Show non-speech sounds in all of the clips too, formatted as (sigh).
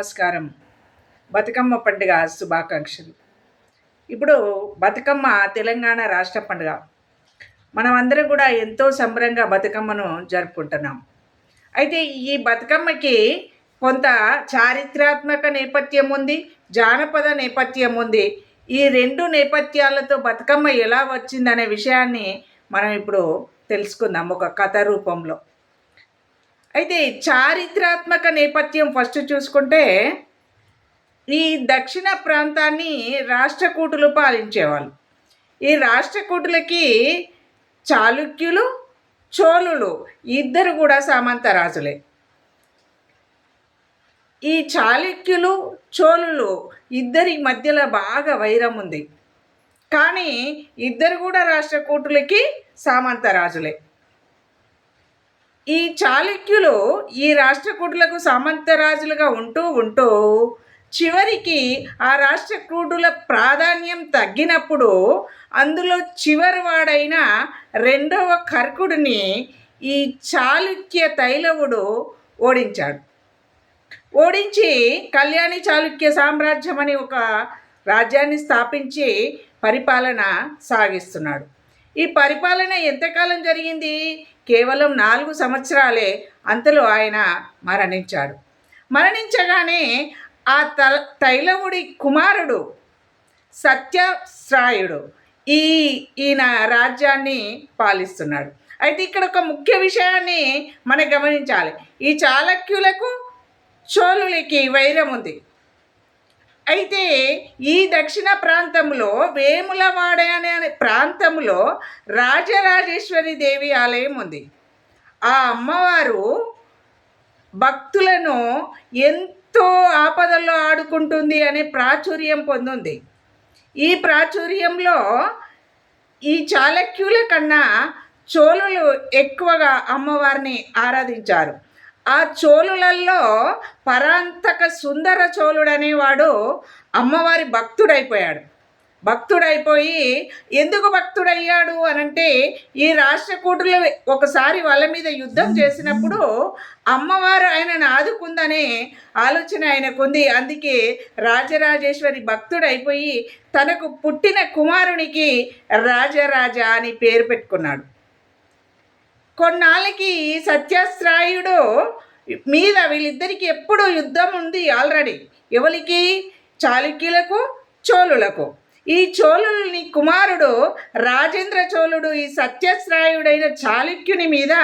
నమస్కారం. బతుకమ్మ పండుగ శుభాకాంక్షలు. ఇప్పుడు బతుకమ్మ తెలంగాణ రాష్ట్ర పండుగ. మనమందరం కూడా ఎంతో సంబరంగా బతుకమ్మను జరుపుకుంటున్నాం. అయితే ఈ బతుకమ్మకి కొంత చారిత్రాత్మక నేపథ్యం ఉంది జానపద నేపథ్యం ఉంది. ఈ రెండు నేపథ్యాలతో బతుకమ్మ ఎలా వచ్చిందనే విషయాన్ని మనం ఇప్పుడు తెలుసుకుందాం. ఒక కథ రూపంలో. అయితే చారిత్రాత్మక నేపథ్యం ఫస్ట్ చూసుకుంటే ఈ దక్షిణ ప్రాంతాన్ని రాష్ట్రకూటులు పాలించేవాళ్ళు. ఈ రాష్ట్రకూటులకి చాళుక్యులు చోళులు ఇద్దరు కూడా సామంతరాజులే ఈ చాళుక్యులు చోళులు ఇద్దరి మధ్యలో బాగా వైరం ఉంది. కానీ ఇద్దరు కూడా రాష్ట్రకూటులకి సామంతరాజులే ఈ చాళుక్యులు ఈ రాష్ట్రకూటులకు సామంతరాజులుగా ఉంటూ ఉంటూ చివరికి ఆ రాష్ట్రకూటుల ప్రాధాన్యం తగ్గినప్పుడు అందులో చివరి వాడైన రెండవ కర్కుడిని ఈ చాళుక్య తైలవుడు ఓడించాడు. ఓడించి కళ్యాణి చాళుక్య సామ్రాజ్యం అని ఒక రాజ్యాన్ని స్థాపించి పరిపాలన సాగిస్తున్నాడు. ఈ పరిపాలన ఎంతకాలం జరిగింది? కేవలం నాలుగు సంవత్సరాలే అంతలో ఆయన మరణించాడు. మరణించగానే ఆ త తైలవుడి కుమారుడు సత్యశ్రాయుడు ఈ ఈయన రాజ్యాన్ని పాలిస్తున్నాడు. అయితే ఇక్కడ ఒక ముఖ్య విషయాన్ని మనం గమనించాలి. ఈ చాళక్యులకు చోళులకి వైరం ఉంది. అయితే ఈ దక్షిణ ప్రాంతంలో వేములవాడ అనే ప్రాంతంలో రాజరాజేశ్వరి దేవి ఆలయం ఉంది. ఆ అమ్మవారు భక్తులను ఎంతో ఆపదల్లో ఆడుకుంటుంది అనే ప్రాచుర్యం పొందింది. ఈ ప్రాచుర్యంలో ఈ చాళక్యుల కన్నా చోళులు ఎక్కువగా అమ్మవారిని ఆరాధించారు. ఆ చోళులలో పరాంతక సుందర చోళుడనేవాడు అమ్మవారి భక్తుడైపోయాడు. భక్తుడైపోయి ఎందుకు భక్తుడయ్యాడు అనంటే ఈ రాష్ట్రకూటులు ఒకసారి వాళ్ళ మీద యుద్ధం చేసినప్పుడు అమ్మవారు ఆయనను ఆదుకుందనే ఆలోచన ఆయనకుంది. అందుకే రాజరాజేశ్వరి భక్తుడైపోయి తనకు పుట్టిన కుమారునికి రాజరాజ అని పేరు పెట్టుకున్నాడు. కొన్నాళ్ళకి సత్యాశ్రాయుడు మీద వీళ్ళిద్దరికి ఎప్పుడు యుద్ధం ఉంది ఆల్రెడీ. ఎవరికి చాళుక్యులకు చోళులకు. ఈ చోళుని కుమారుడు రాజేంద్ర చోళుడు ఈ సత్యశ్రాయుడైన చాళుక్యుని మీద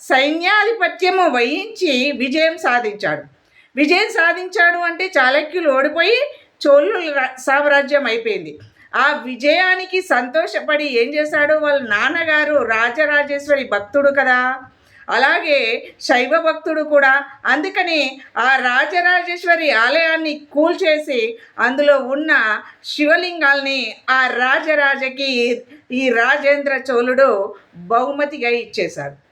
సైన్యాధిపత్యము వహించి విజయం సాధించాడు. విజయం సాధించాడు అంటే చాళుక్యులు ఓడిపోయి చోళుల సామ్రాజ్యం అయిపోయింది. ఆ విజయానికి సంతోషపడి ఏం చేశాడు? వాళ్ళ నాన్నగారు రాజరాజేశ్వరి భక్తుడు కదా. అలాగే శైవ భక్తుడు కూడా. అందుకని ఆ రాజరాజేశ్వరి ఆలయాన్ని కూల్చేసి అందులో ఉన్న శివలింగాల్ని ఆ రాజరాజకి ఈ రాజేంద్ర చోళుడు బహుమతిగా ఇచ్చేశాడు.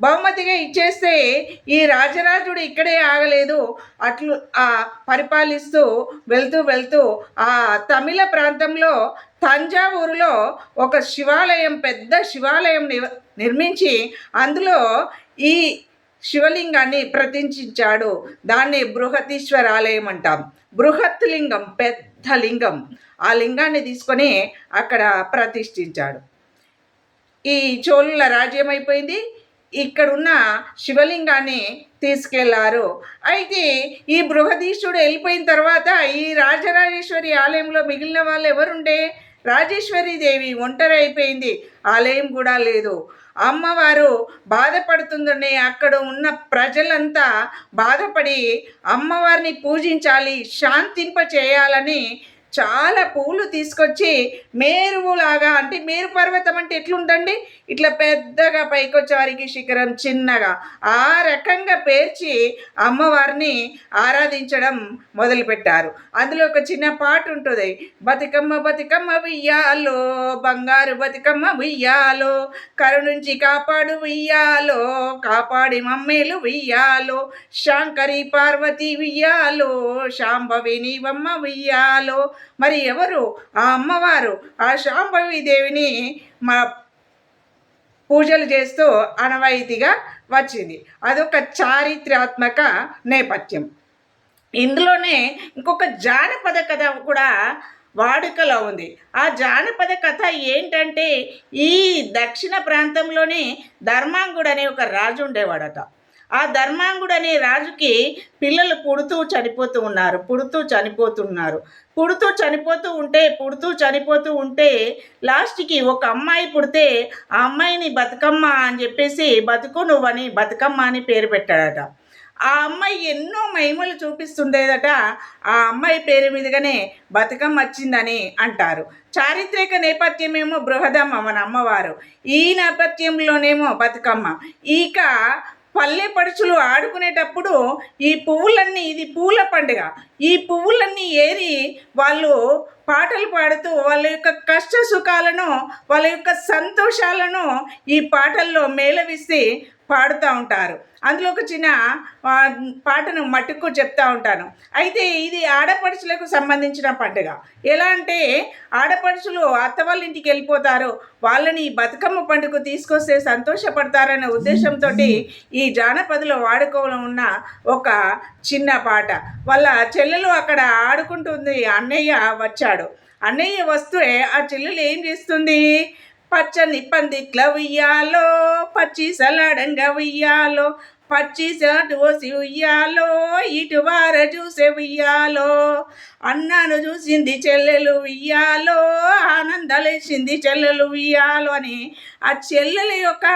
బహుమతిగా ఇచ్చేస్తే ఈ రాజరాజుడు ఇక్కడే ఆగలేదు. అట్లు ఆ పరిపాలిస్తూ వెళ్తూ వెళ్తూ ఆ తమిళ ప్రాంతంలో తంజావూరులో ఒక శివాలయం పెద్ద శివాలయం నిర్మించి అందులో ఈ శివలింగాన్ని ప్రతిష్ఠించాడు దాన్ని బృహతీశ్వర ఆలయం అంటాం. బృహత్ లింగం పెద్ద లింగం. ఆ లింగాన్ని తీసుకొని అక్కడ ప్రతిష్ఠించాడు. ఈ చోళుల రాజ్యం అయిపోయింది. ఇక్కడున్న శివలింగాన్ని తీసుకెళ్ళారు. అయితే ఈ బృహదీశుడు వెళ్ళిపోయిన తర్వాత ఈ రాజరాజేశ్వరి ఆలయంలో మిగిలిన వాళ్ళు ఎవరుండే? రాజేశ్వరి దేవి ఒంటరి అయిపోయింది. ఆలయం కూడా లేదు. అమ్మవారు బాధపడుతుందని అక్కడ ఉన్న ప్రజలంతా బాధపడి అమ్మవారిని పూజించాలి శాంతింప చేయాలని చాలా పూలు తీసుకొచ్చి మేరువులాగా అంటే మేరు పర్వతం అంటే ఎట్లుందండి? ఇట్లా పెద్దగా పైకి వచ్చేవారికి శిఖరం చిన్నగా. ఆ రకంగా పేర్చి అమ్మవారిని ఆరాధించడం మొదలుపెట్టారు. అందులో ఒక చిన్న పాట ఉంటుంది. బతుకమ్మ బతుకమ్మ ఉయ్యాలో బంగారు బతుకమ్మ ఉయ్యాలో నుంచి కాపాడు ఉయ్యాలో కాపాడి మమ్మేలు ఉయ్యాలో శాంకరి పార్వతి ఉయ్యాలో శాంభవి నీవమ్మ ఉయ్యాలో మరి ఎవరు? ఆ అమ్మవారు ఆ శాంభవి దేవిని మా పూజలు చేస్తూ అనవాయితీగా వచ్చింది. అదొక చారిత్రాత్మక నేపథ్యం. ఇందులోనే ఇంకొక జానపద కథ కూడా వాడుకలో ఉంది. ఆ జానపద కథ ఏంటంటే ఈ దక్షిణ ప్రాంతంలోనే ధర్మాంగుడు అనే ఒక రాజు ఉండేవాడట. ఆ ధర్మాంగుడు అనే రాజుకి పిల్లలు పుడుతూ చనిపోతూ ఉన్నారు పుడుతూ చనిపోతున్నారు పుడుతూ చనిపోతూ ఉంటే పుడుతూ చనిపోతూ ఉంటే లాస్ట్కి ఒక అమ్మాయి పుడితే ఆ అమ్మాయిని బతుకమ్మ అని చెప్పేసి బతుకు నువ్వని బతుకమ్మ అని పేరు పెట్టాడట. ఆ అమ్మాయి ఎన్నో మహిమలు చూపిస్తుండేదట ఆ అమ్మాయి పేరు మీదుగానే బతుకమ్మ వచ్చిందని అంటారు. చారిత్రక నేపథ్యమేమో బృహదమ్మ మన అమ్మవారు. ఈ నేపథ్యంలోనేమో బతుకమ్మ. ఇక పల్లె పడుచులు ఆడుకునేటప్పుడు ఈ పువ్వులన్నీ ఇది పూల పండుగ. ఈ పువ్వులన్నీ ఏరి వాళ్ళు పాటలు పాడుతూ వాళ్ళ యొక్క కష్ట సుఖాలను వాళ్ళ యొక్క సంతోషాలను ఈ పాటల్లో మేళవిస్తే పాడుతూ ఉంటారు. అందులో ఒక చిన్న పాటను మట్టుకు చెప్తా ఉంటాను. అయితే ఇది ఆడపడుచులకు సంబంధించిన పండుగ. ఎలా అంటే ఆడపడుచులు అత్త వాళ్ళ ఇంటికి వెళ్ళిపోతారు. వాళ్ళని బతుకమ్మ పండుగ తీసుకొస్తే సంతోషపడతారనే ఉద్దేశంతో ఈ జానపదలో వాడుకోవడం ఉన్న ఒక చిన్న పాట. వాళ్ళ చెల్లెలు అక్కడ ఆడుకుంటుంది. అన్నయ్య వచ్చాడు. అన్నయ్య వస్తే ఆ చెల్లెలు ఏం చేస్తుంది? పచ్చని పందిట్ల ఉయ్యాలో పచ్చి సలాడంగా ఉయ్యాలో పచ్చి సాటు పోసి ఉయ్యాలో ఇటు వార చూసే ఉయ్యాలో అన్నాను చూసింది చెల్లెలు ఉయ్యాలో ఆనందాలేసింది చెల్లెలు ఉయ్యాలో అని. ఆ చెల్లెల యొక్క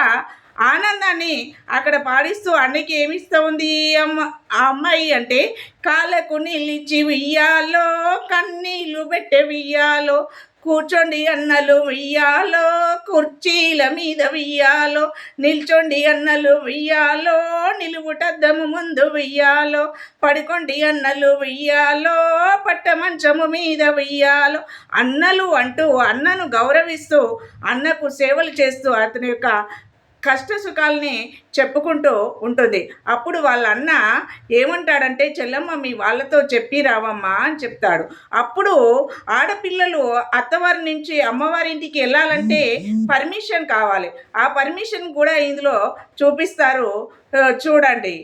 ఆనందాన్ని అక్కడ పాడిస్తూ అన్నకి ఏమిస్తూ ఉంది అమ్మ ఆ అమ్మాయి అంటే కాళ్ళకు నీళ్ళిచ్చి వెయ్యాలో కన్నీళ్ళు పెట్టే ఉయ్యాలో కూర్చోండి అన్నలు వెయ్యాలో కుర్చీల మీద వెయ్యాలో నిల్చోండి అన్నలు వెయ్యాలో నిలువుటద్దము ముందు వెయ్యాలో పడుకోండి అన్నలు వెయ్యాలో పట్ట మంచము మీద వెయ్యాలో అన్నలు అంటూ అన్నను గౌరవిస్తూ అన్నకు సేవలు చేస్తూ అతని యొక్క కష్ట సుఖాలని చెప్పుకుంటూ ఉంటుంది. అప్పుడు వాళ్ళ అన్న ఏమంటాడంటే చెల్లమ్మ మీ వాళ్ళతో చెప్పి రావమ్మా అని చెప్తాడు. అప్పుడు ఆడపిల్లలు అత్తవారి నుంచి అమ్మవారి ఇంటికి వెళ్ళాలంటే పర్మిషన్ కావాలి. ఆ పర్మిషన్ కూడా ఇందులో చూపిస్తారు. చూడండి.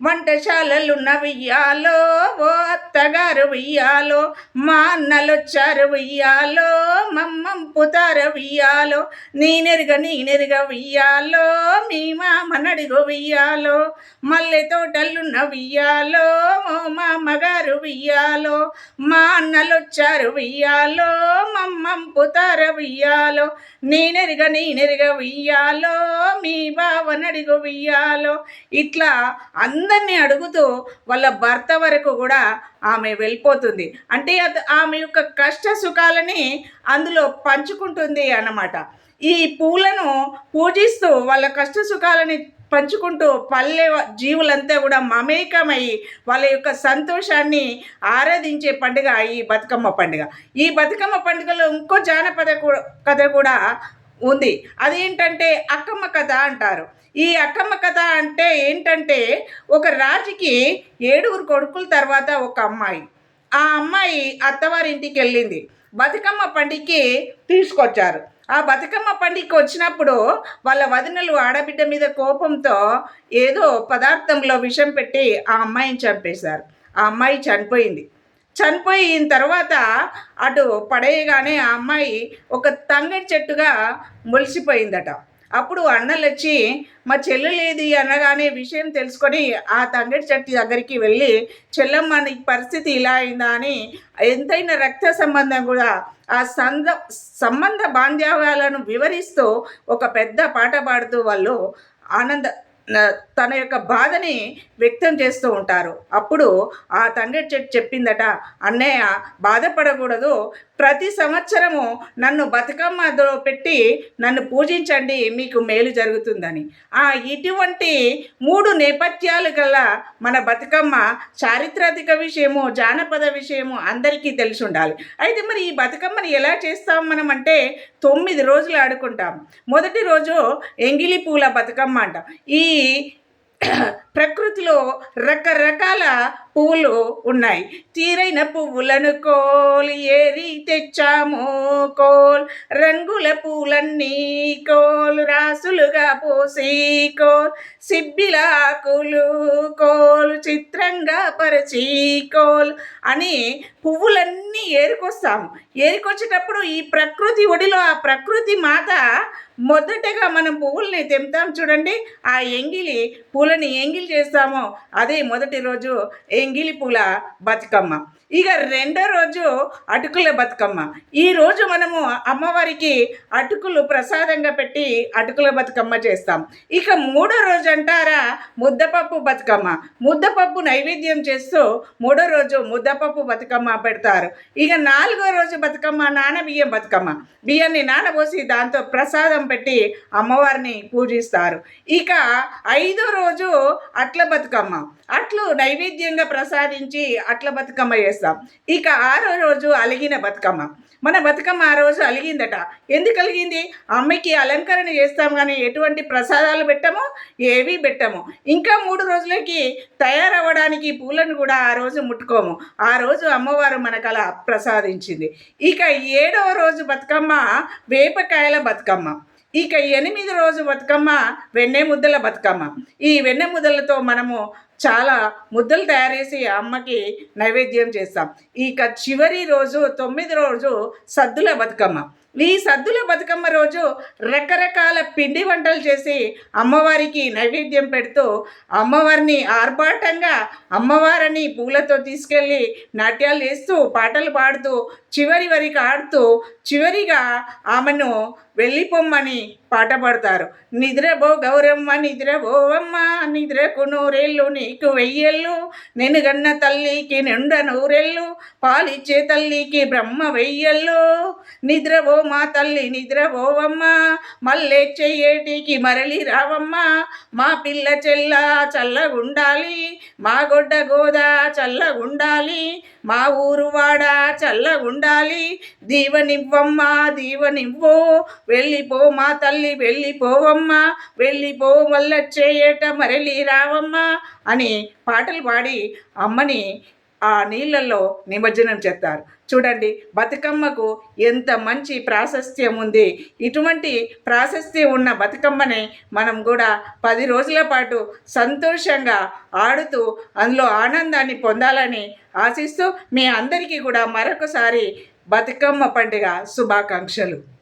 వంటశాలలు వెయ్యాలో ఓ అత్తగారు వెయ్యాలో మా అన్నలొచ్చారు వెయ్యాలో మమ్మంపుతారు వెయ్యాలో నేనెరుగ నేనెరుగ వెయ్యాలో మీ మామనడిగో వెయ్యాలో మల్లె తోటలున్న వెయ్యాలో ఓ మా మగారు వెయ్యాలో మా అన్నలొచ్చారు వెయ్యాలో మమ్మంపుతారు వెయ్యాలో నేనెరుగ నేనెరుగ వెయ్యాలో మీ భావనడిగో వెయ్యాలో. ఇట్లా అందరినీ అడుగుతూ వాళ్ళ భర్త వరకు కూడా ఆమె వెళ్ళిపోతుంది. అంటే అది ఆమె యొక్క కష్ట సుఖాలని అందులో పంచుకుంటుంది అన్నమాట. ఈ పూలను పూజిస్తూ వాళ్ళ కష్ట సుఖాలని పంచుకుంటూ పల్లె జీవులంతా కూడా మమేకమై వాళ్ళ యొక్క సంతోషాన్ని ఆరాధించే పండుగ ఈ బతుకమ్మ పండుగ. ఈ బతుకమ్మ పండుగలో ఇంకో జానపద కథ కూడా ఉంది. అదేంటంటే అక్కమ్మ కథ అంటారు. ఈ అక్కమ్మ కథ అంటే ఏంటంటే ఒక రాజుకి ఏడుగురు కొడుకుల తర్వాత ఒక అమ్మాయి. ఆ అమ్మాయి అత్తవారింటికి వెళ్ళింది. బతుకమ్మ పండికి తీసుకొచ్చారు. ఆ బతుకమ్మ పండికి వచ్చినప్పుడు వాళ్ళ వదినలు ఆడబిడ్డ మీద కోపంతో ఏదో పదార్థంలో విషం పెట్టి ఆ అమ్మాయిని చంపేశారు. ఆ అమ్మాయి చనిపోయింది. చనిపోయిన తర్వాత అటు పడేయగానే ఆ అమ్మాయి ఒక తంగడి చెట్టుగా మొలిసిపోయిందట. అప్పుడు అన్నలు వచ్చి మా చెల్లెలేది అనగానే విషయం తెలుసుకొని ఆ తంగడి చెట్టు దగ్గరికి వెళ్ళి చెల్లమ్మ నీ పరిస్థితి ఇలా అయిందా అని ఎంతైనా రక్త సంబంధం కూడా ఆ సంద సంబంధ బాంధవ్యాలను వివరిస్తూ ఒక పెద్ద పాట పాడుతూ వాళ్ళు ఆనంద తన యొక్క బాధని వ్యక్తం చేస్తూ ఉంటారు. అప్పుడు ఆ తండ్రి చెట్టు చెప్పిందట అన్నయ్య బాధపడకూడదు. ప్రతి సంవత్సరము నన్ను బతుకమ్మలో పెట్టి నన్ను పూజించండి మీకు మేలు జరుగుతుందని. ఆ ఇటువంటి మూడు నేపథ్యాలు గల మన బతుకమ్మ చారిత్రాత్మక విషయము జానపద విషయము అందరికీ తెలిసి ఉండాలి. అయితే మరి ఈ బతుకమ్మని ఎలా చేస్తాం మనం అంటే తొమ్మిది రోజులు ఆడుకుంటాం. మొదటి రోజు ఎంగిలి పూల బతుకమ్మ అంటాం. ఈ (clears throat) ప్రకృతిలో రకరకాల పువ్వులు ఉన్నాయి. తీరైన పువ్వులను కోల్ ఏరి తెచ్చాము కోల్. రంగుల పూలన్నీ కోల్ రాసులుగా పోసి కోల్. సిబ్బిలాకులు కోల్ చిత్రంగా పరిచి కోల్. అని పువ్వులన్నీ ఏరుకొస్తాము. ఏరుకొచ్చేటప్పుడు ఈ ప్రకృతి ఒడిలో ఆ ప్రకృతి మాత మొదటగా మనం పువ్వుల్ని తెంపుతాం చూడండి. ఆ ఎంగిలి పూలని ఎంగిలి చేస్తామో. అదే మొదటి రోజు ఎంగిలి పూల బతుకమ్మ. ఇక రెండో రోజు అటుకుల బతుకమ్మ. ఈ రోజు మనము అమ్మవారికి అటుకులు ప్రసాదంగా పెట్టి అటుకుల బతుకమ్మ చేస్తాం. ఇక మూడో రోజు అంటారా ముద్దపప్పు బతుకమ్మ. ముద్దపప్పు నైవేద్యం చేస్తూ మూడో రోజు ముద్దపప్పు బతుకమ్మ పెడతారు. ఇక నాలుగో రోజు బతుకమ్మ నానబియ్యం బతుకమ్మ. బియ్యాన్ని నానబోసి దాంతో ప్రసాదం పెట్టి అమ్మవారిని పూజిస్తారు. ఇక ఐదో రోజు అట్ల బతుకమ్మ. అట్లు నైవేద్యంగా ప్రసాదించి అట్ల బతుకమ్మ చేస్తాం. ఇక ఆరో రోజు అలిగిన బతుకమ్మ. మన బతుకమ్మ ఆ రోజు అలిగిందట. ఎందుకు అలిగింది? అమ్మకి అలంకరణ చేస్తాం కానీ ఎటువంటి ప్రసాదాలు పెట్టము? ఏవి పెట్టము. ఇంకా మూడు రోజులకి తయారవ్వడానికి పూలను కూడా ఆ రోజు ముట్టుకోము. ఆ రోజు అమ్మవారు మనకు అలా ప్రసాదించింది. ఇక ఏడవ రోజు బతుకమ్మ వేపకాయల బతుకమ్మ. ఇక ఎనిమిది రోజు బతుకమ్మ వెన్నె ముద్దల బతుకమ్మ. ఈ వెన్నె ముద్దలతో మనము చాలా ముద్దలు తయారు చేసి అమ్మకి నైవేద్యం చేస్తాం. ఇక చివరి రోజు తొమ్మిది రోజు సద్దుల బతుకమ్మ. ఈ సద్దుల బతుకమ్మ రోజు రకరకాల పిండి వంటలు చేసి అమ్మవారికి నైవేద్యం పెడుతూ అమ్మవారిని ఆర్భాటంగా అమ్మవారిని పూలతో తీసుకెళ్ళి నాట్యాలు వేస్తూ పాటలు పాడుతూ చివరి వరకు ఆడుతూ చివరిగా ఆమెను వెళ్ళిపోమ్మని పాట పాడతారు. నిద్రబో గౌరమ్మ నిద్రబోవమ్మ నిద్రకు నూరేళ్ళు నీకు వెయ్యేళ్ళు నేను గన్న తల్లికి నిండ నూరెళ్ళు పాలిచ్చే తల్లికి బ్రహ్మ వెయ్యళ్ళు నిద్రబో మా తల్లి నిద్రపోవమ్మ మళ్ళీ చెయ్యేటికి మరలి రావమ్మ. మా పిల్ల చెల్ల చల్లగుండాలి మా గొడ్డ గోదా చల్లగుండాలి మా ఊరు వాడ చల్లగుండాలి దీవనివ్వమ్మా దీవనివ్వు. వెళ్ళిపో మా తల్లి వెళ్ళిపోవమ్మా. వెళ్ళిపో వల్ల చేయట మరలి రావమ్మా అని పాటలు పాడి అమ్మని ఆ నీళ్ళల్లో నిమజ్జనం చేస్తారు. చూడండి బతుకమ్మకు ఎంత మంచి ప్రాశస్త్యం ఉంది. ఇటువంటి ప్రాశస్త్యం ఉన్న బతుకమ్మని మనం కూడా పది రోజుల పాటు సంతోషంగా ఆడుతూ అందులో ఆనందాన్ని పొందాలని ఆశిస్తూ మీ అందరికీ కూడా మరొకసారి బతుకమ్మ పండుగ శుభాకాంక్షలు.